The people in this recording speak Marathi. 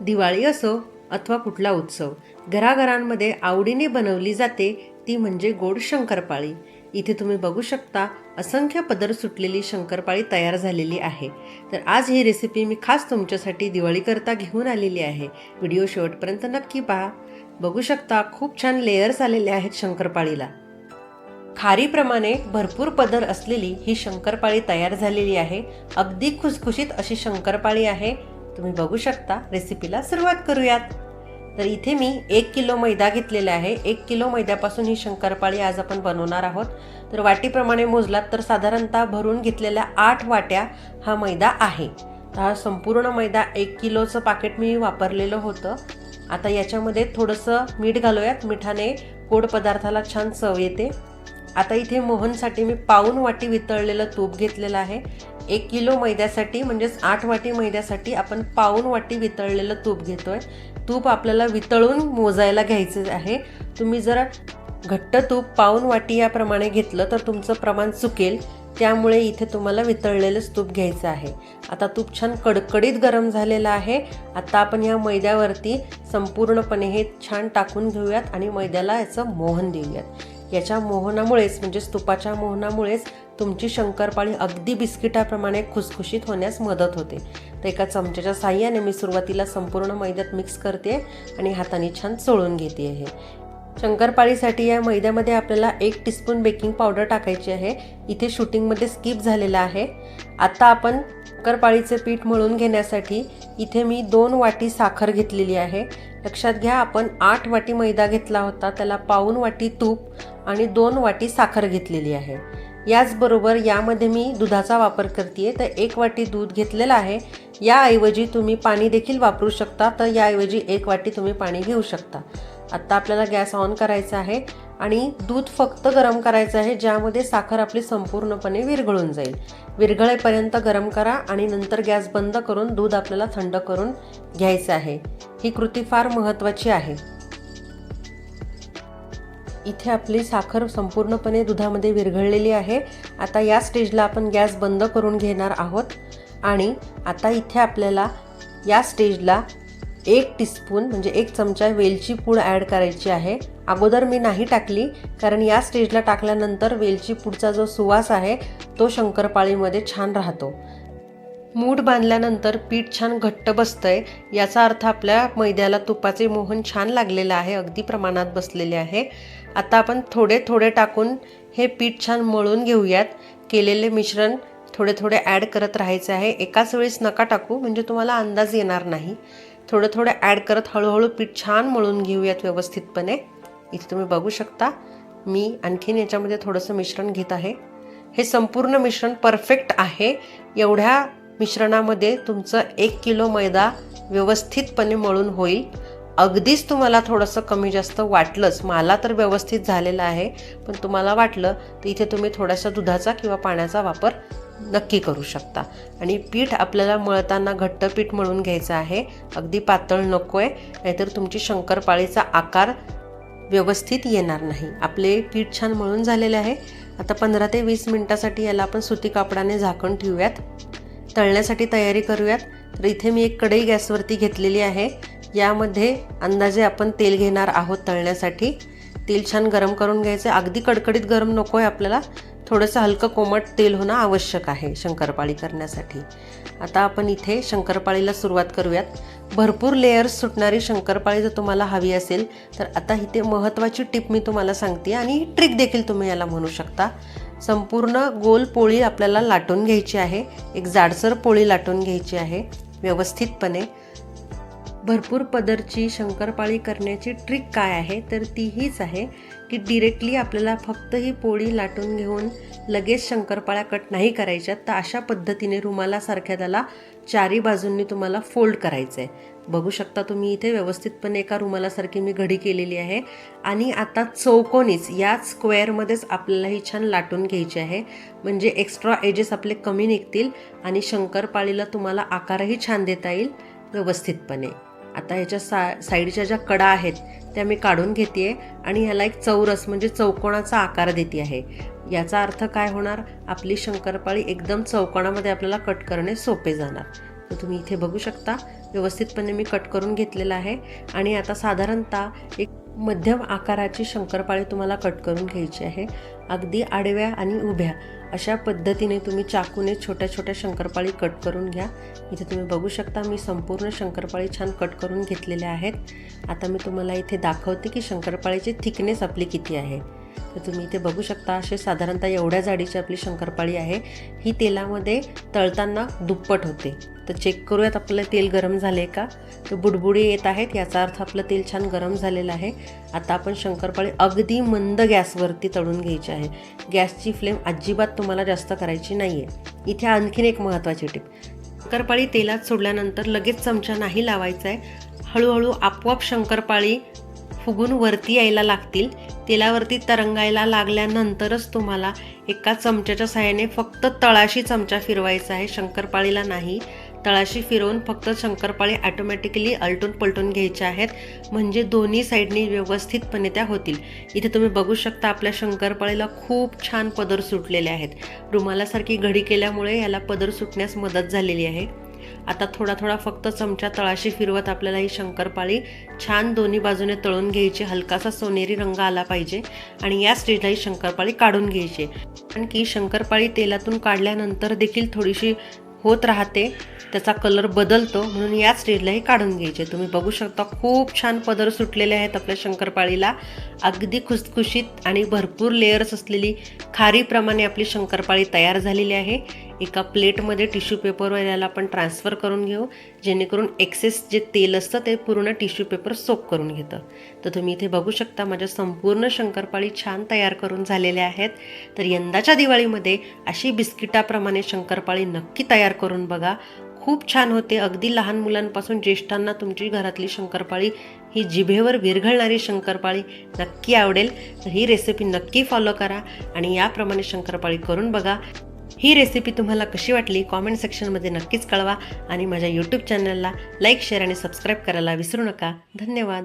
दिवाळी असो अथवा कुठला उत्सव घराघरांमध्ये आवडीने बनवली जाते ती म्हणजे गोड शंकरपाळी. इथे तुम्ही बघू शकता असंख्य पदर सुटलेली शंकरपाळी तयार झालेली आहे. तर आज ही रेसिपी मी खास तुमच्यासाठी दिवाळीकरता घेऊन आलेली आहे. व्हिडिओ शेवटपर्यंत नक्की पहा. बघू शकता खूप छान लेयर्स आलेले आहेत शंकरपाळीला. खारीप्रमाणे भरपूर पदर असलेली ही शंकरपाळी तयार झालेली आहे. अगदी खुसखुशीत अशी शंकरपाळी आहे. तुम्ही बघू शकता रेसिपीला सुरुवात करूयात. तर इथे मी एक किलो मैदा घेतलेला आहे. एक किलो मैद्यापासून ही शंकरपाळी आज आपण बनवणार आहोत. तर वाटीप्रमाणे मोजलात तर साधारणतः भरून घेतलेल्या आठ वाट्या हा मैदा आहे. तर हा संपूर्ण मैदा एक किलोचं पाकिट मी वापरलेलं होतं. आता याच्यामध्ये थोडंसं मीठ घालूयात. मिठाने गोड पदार्थाला छान चव येते. आता इथे मोहनसाठी मी पाऊन वाटी वितळलेलं तूप घेतलेलं आहे. एक किलो मैद्यासाठी म्हणजेच आठ वाटी मैद्यासाठी आपण पाऊन वाटी वितळलेलं तूप घेतोय. तूप आपल्याला वितळून मोजायला घ्यायचं आहे. तुम्ही जर घट्ट तूप पाऊन वाटी याप्रमाणे घेतलं तर तुमचं प्रमाण चुकेल. त्यामुळे इथे तुम्हाला वितळलेलंच तूप घ्यायचं आहे. आता तूप छान कडकडीत गरम झालेलं आहे. आता आपण या मैद्यावरती संपूर्णपणे हे छान टाकून घेऊयात आणि मैद्याला याचं मोहन देऊयात. याच्या मोहनामुळेच म्हणजेच तुपाच्या मोहनामुळेच तुमची शंकरपाळी अगदी बिस्किटाप्रमाणे खुसखुशीत होण्यास मदत होते. तर एका चमच्याच्या साह्याने मी सुरुवातीला संपूर्ण मैद्यात मिक्स करते आणि हाताने छान चोळून घेते आहे शंकरपाळीसाठी या मैद्यामध्ये आपल्याला एक टीस्पून बेकिंग पावडर टाकायची आहे. इथे शूटिंगमध्ये स्किप झालेला आहे. आता आपण शंकरपाळीचे पीठ मळून घेण्यासाठी इथे मी दोन वाटी साखर घेतलेली आहे. लक्षात घ्या आपण आठ वाटी मैदा घेतला होता त्याला पाऊन वाटी तूप आणि दोन वाटी साखर घेतलेली आहे. याचबरोबर यामध्ये मी दुधाचा वापर करते तर एक वाटी दूध घेतलेलं आहे. याऐवजी तुम्ही पाणी देखील वापरू शकता तर याऐवजी एक वाटी तुम्ही पाणी घेऊ शकता. आत्ता आपल्याला गॅस ऑन करायचा आहे आणि दूध फक्त गरम करायचं आहे ज्यामध्ये साखर आपली संपूर्णपणे विरघळून जाईल. विरघळेपर्यंत गरम करा आणि नंतर गॅस बंद करून दूध आपल्याला थंड करून घ्यायचं आहे. ही कृती फार महत्त्वाची आहे. इथे आपली साखर संपूर्णपणे दुधामध्ये विरघळलेली आहे. आता या स्टेजला आपण गॅस बंद करून घेणार आहोत. आणि आता इथे आपल्याला या स्टेजला एक टीस्पून म्हणजे एक चमचा वेलची पूड ॲड करायची आहे. अगोदर मी नाही टाकली कारण या स्टेजला टाकल्यानंतर वेलची पूडचा जो सुवास आहे तो शंकरपाळीमध्ये छान राहतो. मूठ बांधल्यानंतर पीठ छान घट्ट बसतंय. याचा अर्थ आपल्या मैद्याला तुपाचे मोहन छान लागलेलं आहे अगदी प्रमाणात बसलेले आहे. आता आपण थोडे थोडे टाकून हे पीठ छान मळून घेऊयात. केलेले मिश्रण थोडे थोडे ॲड करत राहायचे आहे. एकाच वेळेस नका टाकू म्हणजे तुम्हाला अंदाज येणार नाही. थोडं थोडं ॲड करत हळूहळू पीठ छान मळून घेऊयात व्यवस्थितपणे. इथे तुम्ही बघू शकता मी आणखीन याच्यामध्ये थोडंसं मिश्रण घेत आहे. हे संपूर्ण मिश्रण परफेक्ट आहे. एवढ्या मिश्रणामध्ये तुमचं एक किलो मैदा व्यवस्थितपणे मळून होईल. अगदीच तुम्हाला थोडंसं कमी जास्त वाटलंच. मला तर व्यवस्थित झालेलं आहे पण तुम्हाला वाटलं तर इथे तुम्ही थोडासा दुधाचा किंवा पाण्याचा वापर नक्की करू शकता. आणि पीठ आपल्याला मळताना घट्ट पीठ मळून घ्यायचं आहे. अगदी पातळ नको आहे नाहीतर तुमची शंकरपाळीचा आकार व्यवस्थित येणार नाही. आपले पीठ छान मळून झालेले आहे. आता पंधरा ते वीस मिनटासाठी याला आपण सुती कापडाने झाकण ठेवूयात. तळण्यासाठी तयारी करूयात. तर इथे मी एक कढई गॅसवरती घेतलेली आहे. यामध्ये अंदाजे आपण तेल घेणार आहोत तळण्यासाठी. तेल छान गरम करून घ्यायचं अगदी कडकडीत गरम नको आहे आपल्याला. थोडंसं हलकं कोमट तेल होणं आवश्यक आहे शंकरपाळी करण्यासाठी. आता आपण इथे शंकरपाळीला सुरुवात करूयात. भरपूर लेयर्स सुटणारी शंकरपाळी जर तुम्हाला हवी असेल तर आता इथे महत्त्वाची टिप मी तुम्हाला सांगते आणि ट्रिक देखील तुम्ही याला म्हणू शकता. संपूर्ण गोल पोळी आपल्याला लाटून घ्यायची आहे. एक जाडसर पोळी लाटून घ्यायची आहे व्यवस्थितपणे. भरपूर पदरची शंकरपाळी करण्याची ट्रिक काय आहे तर ती हीच आहे. की डिरेक्टली आपल्याला फक्त ही पोळी लाटून घेऊन लगेच शंकरपाळ्या कट नाही करायच्या तर अशा पद्धतीने रुमालासारख्या त्याला चारी बाजूंनी तुम्हाला फोल्ड करायचं आहे बघू शकता तुम्ही इथे व्यवस्थितपणे एका रुमालासारखी मी घडी केलेली आहे. आणि आता चौकोनीच या स्क्वेअरमध्येच आपल्याला ही छान लाटून घ्यायची आहे. म्हणजे एक्स्ट्रा एजेस आपले कमी निघतील आणि शंकरपाळीला तुम्हाला आकारही छान देता येईल व्यवस्थितपणे. आता ह्याच्या सा साईडच्या ज्या कडा आहेत त्या मी काढून घेते आणि ह्याला एक चौरस म्हणजे चौकोणाचा आकार देते आहे. याचा अर्थ काय होणार? आपली शंकरपाळी एकदम चौकोनामध्ये आपल्याला कट करणे सोपे जाणार. तर तुम्ही इथे बघू शकता व्यवस्थितपणे मी कट करून घेतलेला आहे. आणि आता साधारणतः एक मध्यम आकाराची शंकरपाळी तुम्हाला कट करून घ्यायची आहे. अगदी आडव्या आणि उभ्या. अशा पद्धतीने तुम्ही चाकूने छोट्या छोट्या शंकरपाळी कट करून घ्या. इथे तुम्ही बघू शकता मी संपूर्ण शंकरपाळी छान कट करून घेतलेल्या आहेत. आता मी तुम्हाला इथे दाखवते की शंकरपाळीची थिकनेस आपली किती आहे. तर तुम्ही इथे बघू शकता असे साधारणतः एवढ्या जाडीची आपली शंकरपाळी आहे. ही तेलामध्ये तळताना दुप्पट होते. तर चेक करूयात आपलं तेल गरम झाले का? तर बुडबुडी येत आहेत याचा अर्थ आपलं तेल छान गरम झालेलं आहे. आता आपण शंकरपाळी अगदी मंद गॅसवरती तळून घ्यायची आहे. गॅसची फ्लेम अजिबात तुम्हाला जास्त करायची नाही आहे इथे आणखीन एक महत्त्वाची टिप. शंकरपाळी तेलात सोडल्यानंतर लगेच चमचा नाही लावायचा आहे हळूहळू आपोआप शंकरपाळी फुगून वरती यायला लागतील. तेलावरती तरंगायला लागल्यानंतरच तुम्हाला एका चमच्याच्या सहाय्याने फक्त तळाशी चमचा फिरवायचा आहे. शंकरपाळीला नाही. तळाशी फिरवून फक्त शंकरपाळी ॲटोमॅटिकली अलटून पलटून घ्यायच्या आहेत. म्हणजे दोन्ही साईडनी व्यवस्थितपणे त्या होतील. इथे तुम्ही बघू शकता आपल्या शंकरपाळीला खूप छान पदर सुटलेले आहेत. रुमालासारखी घडी केल्यामुळे याला पदर सुटण्यास मदत झालेली आहे. आता थोडा थोडा फक्त चमचा तळाशी फिरवत आपल्याला ही शंकरपाळी छान दोन्ही बाजूने तळून घ्यायची. हलकासा सोनेरी रंग आला पाहिजे आणि या स्टेजला ही शंकरपाळी काढून घ्यायची. कारण की शंकरपाळी तेलातून काढल्यानंतर देखील थोडीशी होत राहते त्याचा कलर बदलतो म्हणून या स्टेजलाही काढून घ्यायचे. तुम्ही बघू शकता खूप छान पदर सुटलेले आहेत आपल्या शंकरपाळीला. अगदी खुसखुशीत आणि भरपूर लेयर्स असलेली खारीप्रमाणे आपली शंकरपाळी तयार झालेली आहे. एका प्लेटमध्ये टिश्यू पेपरवर याला आपण ट्रान्सफर करून घेऊ जेणेकरून एक्सेस जे तेल असतं ते पूर्ण टिश्यू पेपर सोप करून घेतं. तर तुम्ही इथे बघू शकता माझ्या संपूर्ण शंकरपाळी छान तयार करून झालेल्या आहेत. तर यंदाच्या दिवाळीमध्ये अशी बिस्किटाप्रमाणे शंकरपाळी नक्की तयार करून बघा. खूप छान होते. अगदी लहान मुलांपासून ज्येष्ठांना तुमची घरातली शंकरपाळी ही जिभेवर विरघळणारी शंकरपाळी नक्की आवडेल. तर ही रेसिपी नक्की फॉलो करा आणि याप्रमाणे शंकरपाळी करून बघा. ही रेसिपी तुम्हाला कशी वाटली कॉमेंट सेक्शनमध्ये नक्कीच कळवा आणि माझ्या यूट्यूब चॅनलला लाईक शेअर आणि सबस्क्राईब करायला विसरू नका. धन्यवाद.